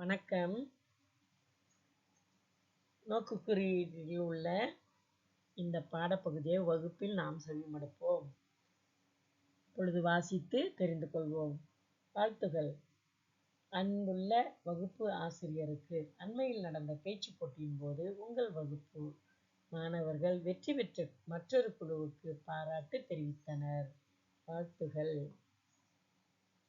வணக்கம். நோக்குக்குறியில் உள்ள இந்த பாடப்பகுதியை வகுப்பில் நாம் செவிமடுப்போம். பொழுது வாசித்து தெரிந்து கொள்வோம். வாழ்த்துகள். அன்புள்ள வகுப்பு ஆசிரியருக்கு அண்மையில் நடந்த பேச்சு போட்டியின் போது உங்கள் வகுப்பு மாணவர்கள் வெற்றி பெற்ற மற்றொரு குழுவுக்கு பாராட்டு தெரிவித்தனர். வாழ்த்துகள்.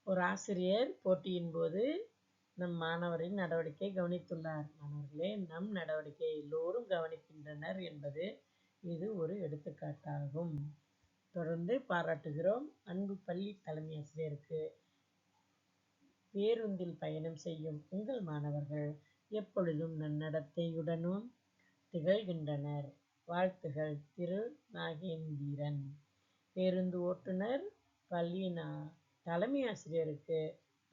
ஒரு ஆசிரியர் போட்டியின் போது நம் மாணவரின் நடவடிக்கை கவனித்துள்ளார். மாணவர்களே நம் நடவடிக்கை எல்லோரும் கவனிக்கின்றனர் என்பது இது ஒரு எடுத்துக்காட்டாகும். தொடர்ந்து பாராட்டுகிறோம். அன்பு பள்ளி தலைமை ஆசிரியருக்கு பேருந்தில் பயணம் செய்யும் உங்கள் மாணவர்கள் எப்பொழுதும் நன்னடத்தையுடனும் திகழ்கின்றனர். வாழ்த்துகள் திரு. நாகேந்திரன். பேருந்து ஓட்டுநர் பள்ளியின் தலைமை ஆசிரியருக்கு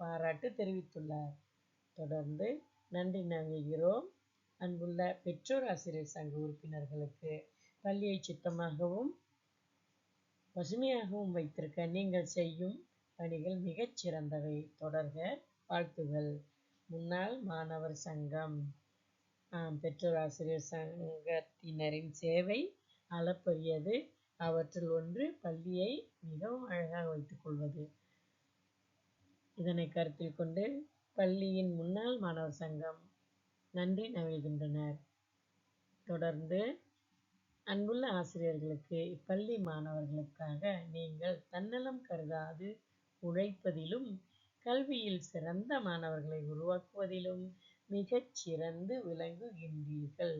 பாராட்டு தெரிவித்துள்ளார். தொடர்ந்து நன்றி நாங்குகிறோம். அன்புள்ள பெற்றோர் ஆசிரியர் சங்க உறுப்பினர்களுக்கு பள்ளியை சுத்தமாகவும் பசுமையாகவும் வைத்திருக்க நீங்கள் செய்யும் பணிகள் மிகச் சிறந்தவை. தொடர்க வாழ்த்துகள். முன்னாள் மாணவர் சங்கம் பெற்றோர் ஆசிரியர் சங்கத்தினரின் சேவை அளப்பரியது. அவற்றில் ஒன்று பள்ளியை மிகவும் அழகாக வைத்துக் கொள்வது. இதனை கருத்தில் கொண்டு பள்ளியின் முன்னாள் மாணவர் சங்கம் நன்றி நவிழ்கின்றனர் தொடர்ந்து அன்புள்ள ஆசிரியர்களுக்கு இப்பள்ளி மாணவர்களுக்காக நீங்கள் தன்னலம் கருதாது உழைப்பதிலும் கல்வியில் சிறந்த மாணவர்களை உருவாக்குவதிலும் மிகச் சிறந்து விளங்குகின்றீர்கள்.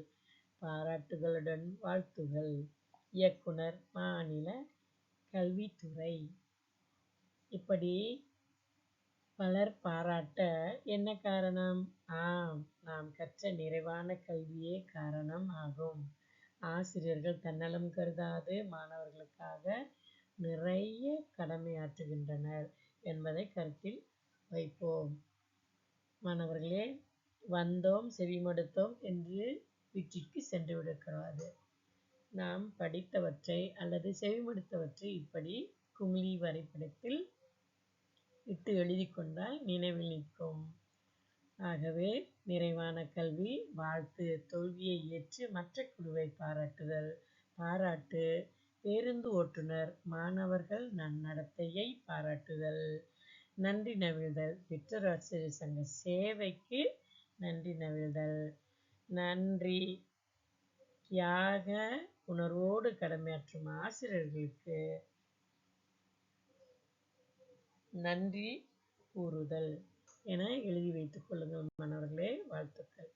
பாராட்டுகளுடன் வாழ்த்துகள். இயக்குனர் மாநில கல்வித்துறை. இப்படி பலர் பாராட்ட என்ன காரணம்? ஆம் நாம் கற்ற நிறைவான கல்வியே காரணம் ஆகும். ஆசிரியர்கள் தன்னலம் கருதாது மாணவர்களுக்காக நிறைய கடமையாற்றுகின்றனர் என்பதை கருத்தில் வைப்போம். மாணவர்களே வந்தோம் செவிமடுத்தோம் என்று வீட்டிற்கு சென்று விடக்கூடாது. நாம் படித்தவற்றை அல்லது செவிமடுத்தவற்றை இப்படி குமிழி வரைபடத்தில் இட்டு எழுதி கொண்டால் நினைவில் நிற்கும். ஆகவே நிறைவான கல்வி வாழ்த்து தோல்வியை ஏற்று மற்ற குழுவை பாராட்டுதல் பாராட்டு பேருந்து ஓட்டுநர் மாணவர்கள் நன்னடத்தையை பாராட்டுதல். நன்றி நவிழ்தல் பெற்றோராசிரியர் சங்க சேவைக்கு நன்றி நவிழ்தல். நன்றி. தியாக உணர்வோடு கடமையாற்றும் ஆசிரியர்களுக்கு நன்றி கூறுதல் என எழுதி வைத்துக் கொள்ளுங்கள் மாணவர்களே வாழ்த்துக்கள்.